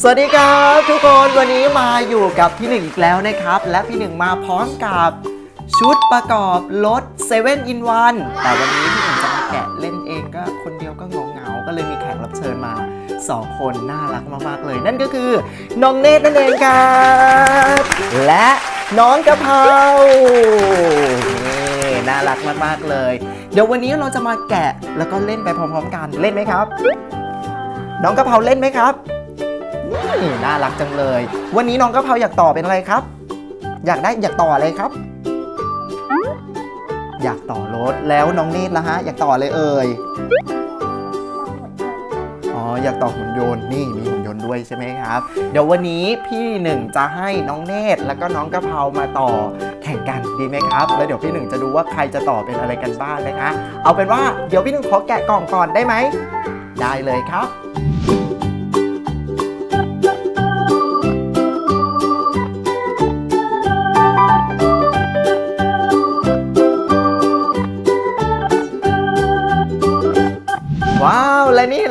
สวัสดีครับทุกคนวันนี้มาอยู่กับพี่หนึ่งอีกแล้วนะครับ และพี่หนึ่งมาพร้อมกับชุดประกอบรถ7 in 1แต่วันนี้พี่หนึ่งจะมาแกะเล่นเองก็คนเดียวก็งงเหงาก็เลยมีแขกรับเชิญมา 2 คนน่ารักมากๆเลย นั่นก็คือน้องเนตรนั่นเองครับ และน้องกะเพรานี่น่ารักมากๆเลย เดี๋ยววันนี้เราจะมาแกะแล้วก็เล่นไปพร้อมๆกันเล่นไหมครับ น้องกะเพราเล่นไหมครับ นี่น่ารักจังเลย วันนี้น้องกะเพราอยากต่อเป็นอะไรครับ อยากได้อยากต่ออะไรครับ อยากต่อรถแล้วน้องเนตรละฮะ อยากต่ออะไรเอ่ยอ๋ออยากต่อหุ่นยนต์นี่มีหุ่นยนต์ด้วยใช่ไหมครับ เดี๋ยววันนี้พี่หนึ่งจะให้น้องเนตรแล้วก็น้องกะเพรามาต่อแข่งกันดีไหมครับ แล้วเดี๋ยวพี่หนึ่งจะดูว่าใครจะต่อเป็นอะไรกันบ้างนะคะเอาเป็นว่าเดี๋ยวพี่หนึ่งขอแกะกล่องก่อนได้ไหมได้เลยครับ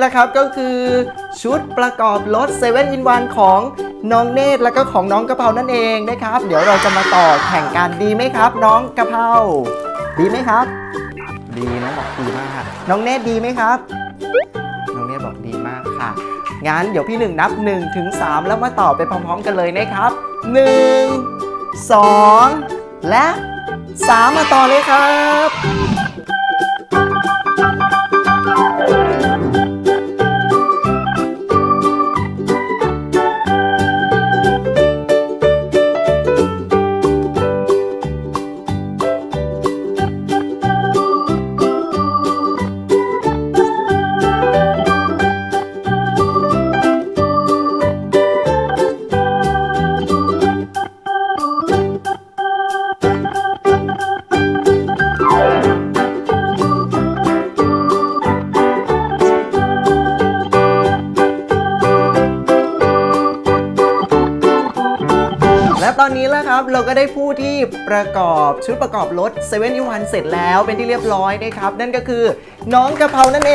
นี่แหละครับก็คือชุดประกอบรถ7 in 1ของน้องเนตรแล้วก็ของน้องกะเพรานั่นเองนะครับ เดี๋ยวเราจะมาต่อแข่งกันดีไหมครับ น้องกะเพราดีไหมครับ ดีน้องบอกดีมาก น้องเนตรดีไหมครับ น้องเนตรบอกดีมากค่ะงั้นเดี๋ยวพี่หนึ่งนับ1ถึง3แล้วมาต่อไปพร้อมๆกันเลยนะครับ 1 2 และ 3 มาต่อเลยครับ และตอนนี้แล้วครับเราก็ได้ผู้ที่ประกอบชุดประกอบรถ7 in 1เสร็จแล้วเป็นที่เรียบร้อยนะครับ นั่นก็คือน้องกะเพรานั่นเอ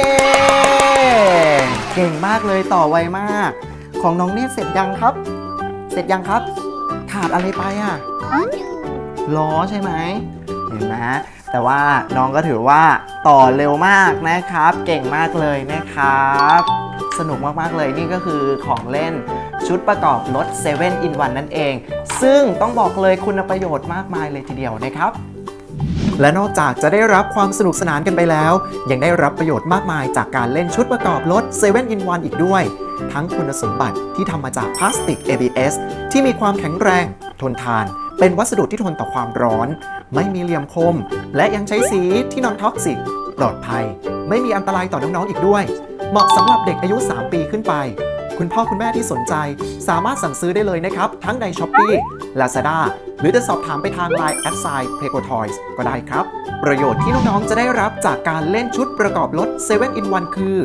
ง เก่งมากเลยต่อไวมาก ของน้องเนี่ยเสร็จยังครับ เสร็จยังครับขาดอะไรไปอะล้อใช่ไหมเห็นไหมแต่ว่าน้องก็ถือว่าต่อเร็วมากนะครับ เก่งมากเลยนะครับ สนุกมากๆเลยนี่ก็คือของเล่นชุดประกอบรถ7 in 1นั่นเอง ซึ่งต้องบอกเลยคุณประโยชน์มากมายเลยทีเดียวนะครับ และนอกจากจะได้รับความสนุกสนานกันไปแล้ว ยังได้รับประโยชน์มากมายจากการเล่นชุดประกอบรถ7 in 1อีกด้วย ทั้งคุณสมบัติที่ทำมาจากพลาสติก ABS ที่มีความแข็งแรง ทนทาน เป็นวัสดุที่ทนต่อความร้อน ไม่มีเหลี่ยมคม และยังใช้สีที่นอนท็อกซิกปลอดภัย ไม่มีอันตรายต่อน้องๆอีกด้วย เหมาะสำหรับเด็กอายุ 3 ปีขึ้นไป คุณพ่อคุณแม่ที่สนใจ สามารถสั่งซื้อได้เลยนะครับ ทั้งใน s h อ p e e Lazada หรือจะสอบถามไปทาง Line a d s i g n p e g o Toys ก็ได้ครับ ประโยชน์ที่น้องๆจะได้รับจากการเล่นชุดประกอบรถ7 in 1คือ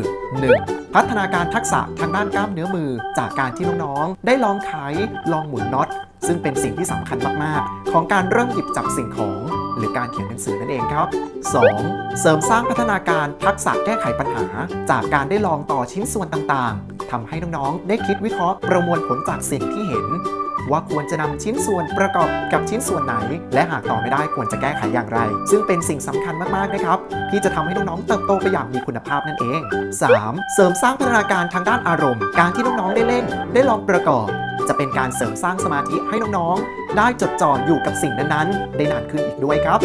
1. พัฒนาการทักษะทางด้านกล้ามเนื้อมือ จากการที่น้องๆได้ลองไขลองหมุนน็อตซึ่งเป็นสิ่งที่สำคัญมากๆ ของการเริ่มหยิบจับสิ่งของ หรือการเขียนหนังสือนั่นเองครับ 2. เสริมสร้างพัฒนาการทักษะแก้ไขปัญหา จากการได้ลองต่อชิ้นส่วนต่างๆ ทำให้น้องๆ ได้คิดวิเคราะห์ประมวลผลจากสิ่งที่เห็น ว่าควรจะนำชิ้นส่วนประกอบกับชิ้นส่วนไหน และหากต่อไม่ได้ควรจะแก้ไขอย่างไร ซึ่งเป็นสิ่งสำคัญมากๆนะครับ ที่จะทำให้น้องๆ เติบโตไปอย่างมีคุณภาพนั่นเอง 3. เสริมสร้างพัฒนาการทางด้านอารมณ์ การที่น้องๆ ได้เล่น ได้ลองประกอบ จะเป็นการเสริมสร้างสมาธิให้น้องๆ ได้จดจ่ออยู่กับสิ่งนั้นๆ ได้นานขึ้นอีกด้วยครับ